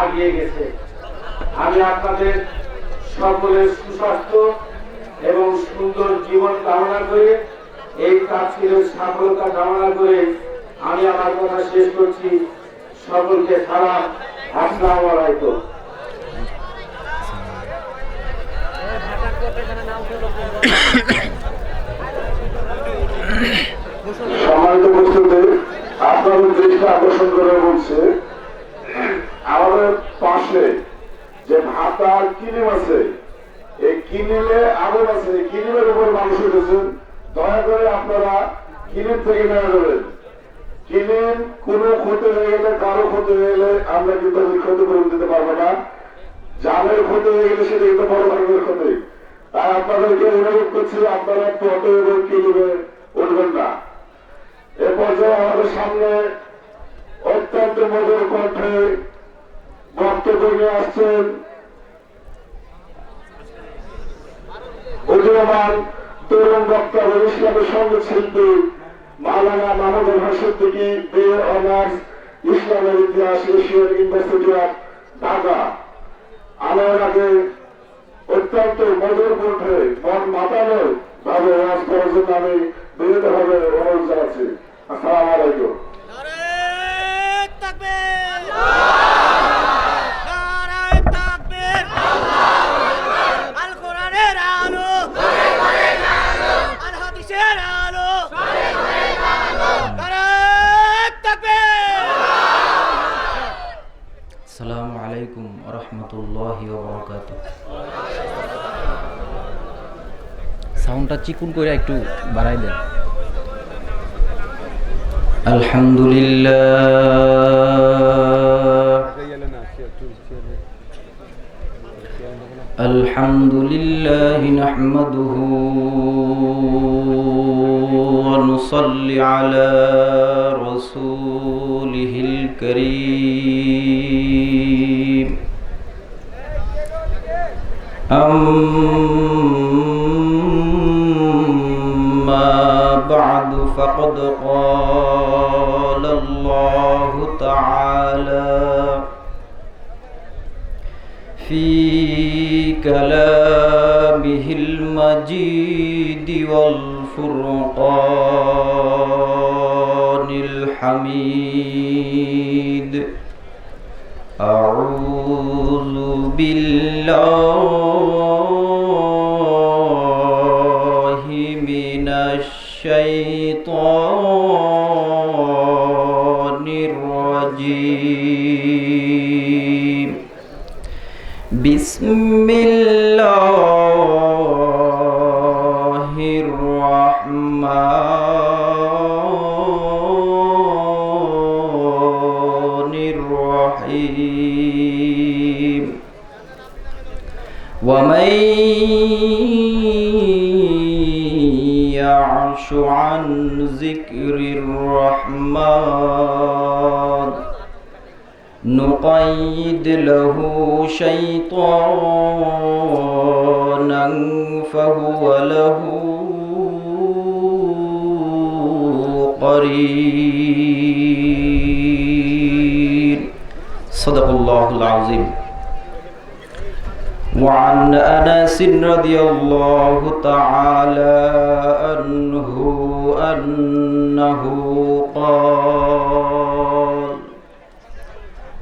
আগিয়ে গেছে। আমি আপনাদের সকলের সুস্বাস্থ্য এবং সুন্দর জীবন কামনা করে, এই কাজটির সফলতা কামনা করে আমি আমার কথা শেষ করছি। সকলকে সারা আসসালামু আলাইকুম সম্মানিত উপস্থিতি আপনাদের দৃষ্টি আকর্ষণ করে বলছে আমাদের পাশে যে ভাতার কিনিম আছে এই কিনিমে আগুন আছে এই কিনিমের উপর মানুষ উঠেছেন দয়া করে আপনারা কিনিম থেকে নেমে যাবেন কিনিম কোনো ক্ষতি হয়ে গেলে কারও ক্ষতি হয়ে গেলে আমরা কিন্তু ওই ক্ষতিপূরণ দিতে পারব না। যাদের ক্ষতি হয়ে গেলে সেটা কিন্তু বড় ধরনের ক্ষতি। তাই আপনাদেরকে অনুরোধ করছি, আপনারা টোটো এবং কিনিমে উঠবেন না। এ পর্যায়ে আমাদের সামনে অত্যন্ত মধুর কণ্ঠে বক্তব্য নিয়ে আসছেন উদীয়মান তরুণ বক্তা ইসলামের সংগীত শিল্পী মাওলানা মাহমুদুল হাসিদ দিকে বে অনার্স ইসলামের ইতিহাস এশিয়ান ইউনিভার্সিটি অফ ঢাকা। আমার আগে অত্যন্ত মধুর কণ্ঠে, মন মাতানো ভাবে ওয়াজ করার জন্য আমি বিরত ভাবে অনুরোধ জানাচ্ছি। আসসালাম আলাইকুম। সাউন্ডটা চিকুন করে একটু বাড়াই দেন। আলহামদুলিল্লাহ। আলহামদুলিল্লাহ নাহমাদুহু ওয়া فقد قال الله تعالى في كلامه المجيد والفرقان الحميد. أعوذ بالله بسم الله الرحمن الرحيم ومن يعش عن ذكر الرحمن نقيد له شيطانا فهو له قرين صدق الله العظيم وعن انس رضي الله تعالى عنه انه قال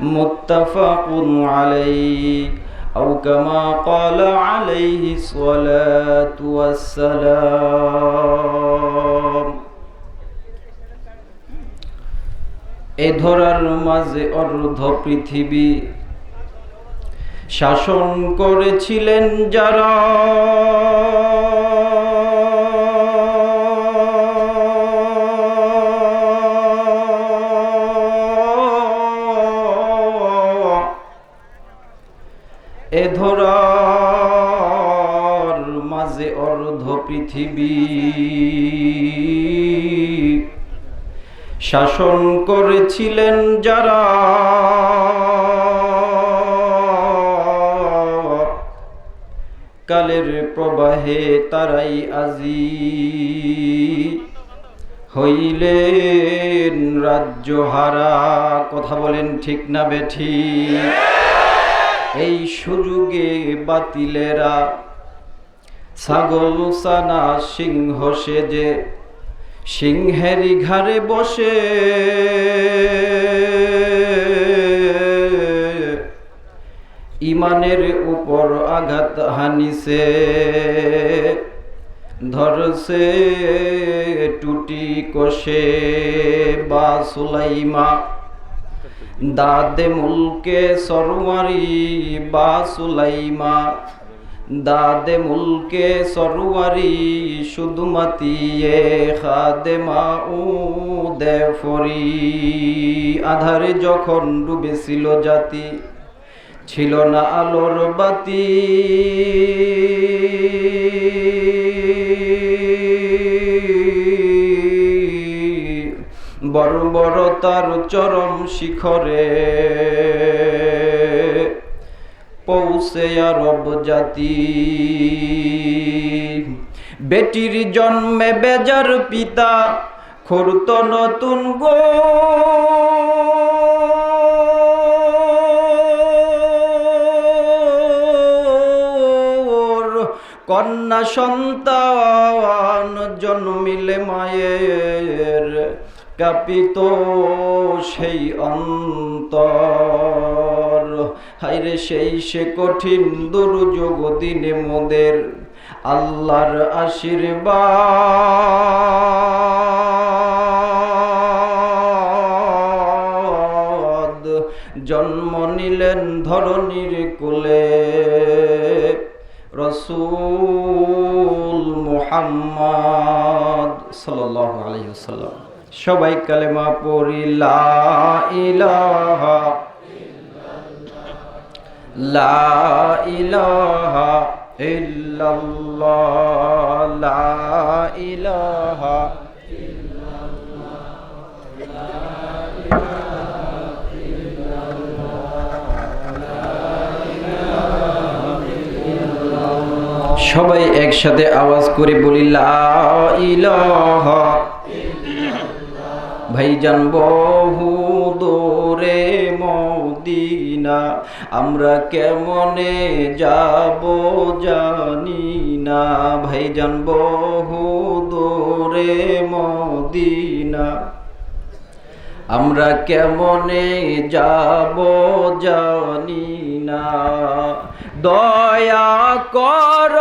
متفق عليه او كما قال عليه الصلاه والسلام এ ধরার মাঝে অর্ধ পৃথিবী শাসন করেছিলেন যারা শাসন করেছিলেন যারা। কালের প্রবাহে তারাই আজি হইলেন রাজ্য হারা কথা বলেন ঠিক না বেঠি। এই সুযোগে বাতিলেরা, ছাগল সানা সিংহ সেজে সিংহেরই ঘাড়ে বসে। ইমানের উপর আঘাত হানিছে। ধরছে, টুটি কষে বা সুলাইমা। দাদে মুলকে সরওয়ারি বা সুলাইমা। দাদে মুলকে সরওয়ারি শুধু মাতিয়ে, খাদে মা উ দে ফরি। আধারে যখন ডুবেছিল জাতি, ছিল না আলোর বাতি। বড় বড় তার চরম শিখরে। পৌঁছে আরব জাতি। বেটির জন্মে বেজার পিতা খুরত নতুন গো। কন্যা সন্তান জন্মিলে মায়ের কাপিত সেই অন্তর। হাইরে সেই সে কঠিন দুর্যোগ দিনে মোদের আল্লাহর আশীর্বাদ। জন্ম নিলেন ধরনীর কুলে। রসুল মুহাম্মদ সাল্লাল্লাহু আলাইহি ওয়াসাল্লাম। সবাই কালেমা পড়ি, লা ইলাহা লা লা সবাই একসাথে আওয়াজ করে বলি লা ইলাহা ভাইজান বহু দূরে মদিনা, আমরা কেমনে যাব জানি না। ভাইজান, বহু দূরে মদিনা, আমরা কেমনে যাব জানি না। দয়া কর,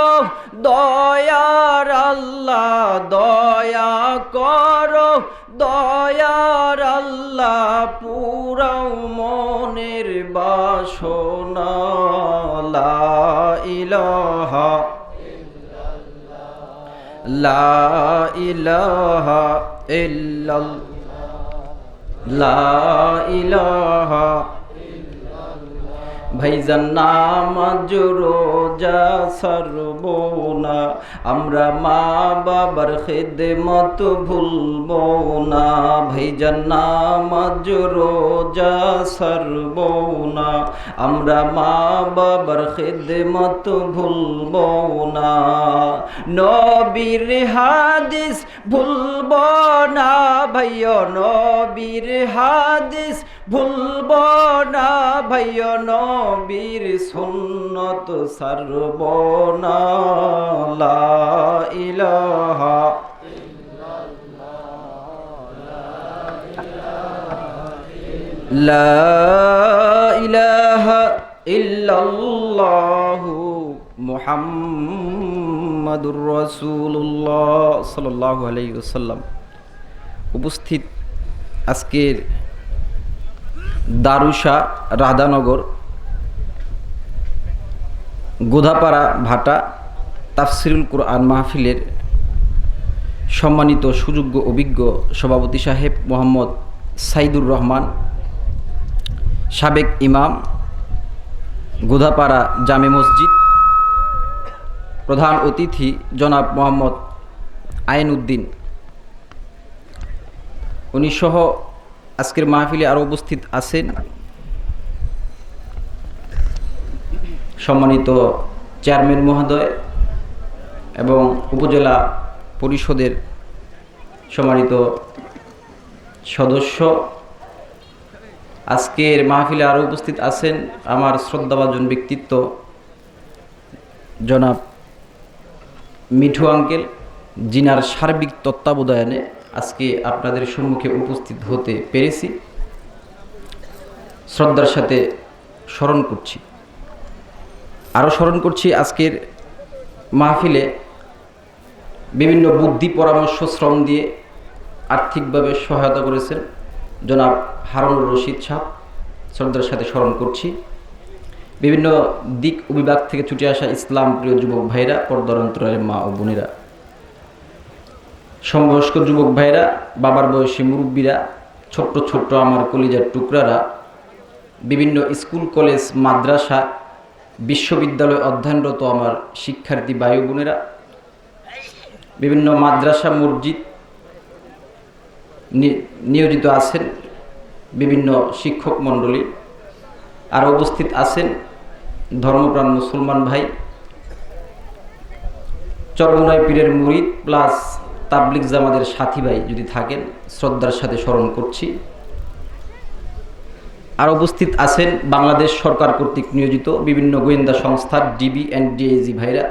দয়ার আল্লাহ, দয়া কর দয়ার আল্লাহ পুরাও মনের বাসনা। লা ইলাহা লা ইলাহা ইল্লাল্লাহ। লা ইলাহা ভাইজান নামাজ রোজা সারব না আমরা মা বাবার খেদমত ভুলব না ভাইজান নামাজ রোজা সারব না আমরা মা বাবার খেদমত ভুলব না নবীর হাদিস ভুলব না ভাইয় নবীর হাদিস ভুলব না ভাইয় নবীর সুন্নত, সারব না ইলাহা লা ইলাহা ইল্লাল্লাহু মুহাম্মাদুর রাসূলুল্লাহ সাল্লাল্লাহু আলাইহি ওয়াসাল্লাম। উপস্থিত আজকের দারুসা রাধানগর, গোধাপাড়া, ভাটা, তাফসিরুল কোরআন মাহফিলের সম্মানিত, সুযোগ্য, অভিজ্ঞ সভাপতি সাহেব মোহাম্মদ সাইদুর রহমান, সাবেক ইমাম, গোধাপাড়া জামে মসজিদ, প্রধান অতিথি জনাব মোহাম্মদ আইন উদ্দিন উনি সহ আজকের মাহফিলে আরও উপস্থিত আছেন সম্মানিত চেয়ারম্যান মহোদয় এবং উপজেলা পরিষদের সম্মানিত সদস্য। আজকের মাহফিলে আরও উপস্থিত আছেন আমার শ্রদ্ধাভাজন ব্যক্তিত্ব জনাব মিঠু আঙ্কেল জিনার সার্বিক তত্ত্বাবধানে আজকে আপনাদের সম্মুখে উপস্থিত হতে পেরেছি। শ্রদ্ধার সাথে স্মরণ করছি। আরও স্মরণ করছি আজকের মাহফিলে বিভিন্ন বুদ্ধি, পরামর্শ, শ্রম দিয়ে আর্থিকভাবে সহায়তা করেছেন জনাব হারুনুর রশিদ সাহ। শ্রদ্ধার সাথে স্মরণ করছি। বিভিন্ন দিক ও বিভাগ থেকে ছুটে আসা ইসলাম প্রিয় যুবক ভাইরা, পর্দার অন্তরালের মা ও বোনেরা সমবয়স্ক যুবক ভাইরা, বাবার বয়সী মুরব্বীরা, ছোট্ট ছোট্ট আমার কলিজার টুকরারা, বিভিন্ন স্কুল, কলেজ, মাদ্রাসা, বিশ্ববিদ্যালয়ে অধ্যয়নরত আমার শিক্ষার্থী বায়ু বোনেরা, বিভিন্ন মাদ্রাসা, মসজিদ নিয়োজিত আছেন বিভিন্ন শিক্ষক মণ্ডলী, আর উপস্থিত আছেন ধর্মপ্রাণ মুসলমান ভাই, চরমনাই পীরের মুরিদ, প্লাস তাবলিক জামাদের সাথী ভাই যদি থাকেন, শ্রদ্ধার সাথে স্মরণ করছি। আর উপস্থিত আছেন বাংলাদেশ সরকার কর্তৃক নিয়োজিত বিভিন্ন গোয়েন্দা সংস্থার ডিবি অ্যান্ড ডিএজি ভাইরা।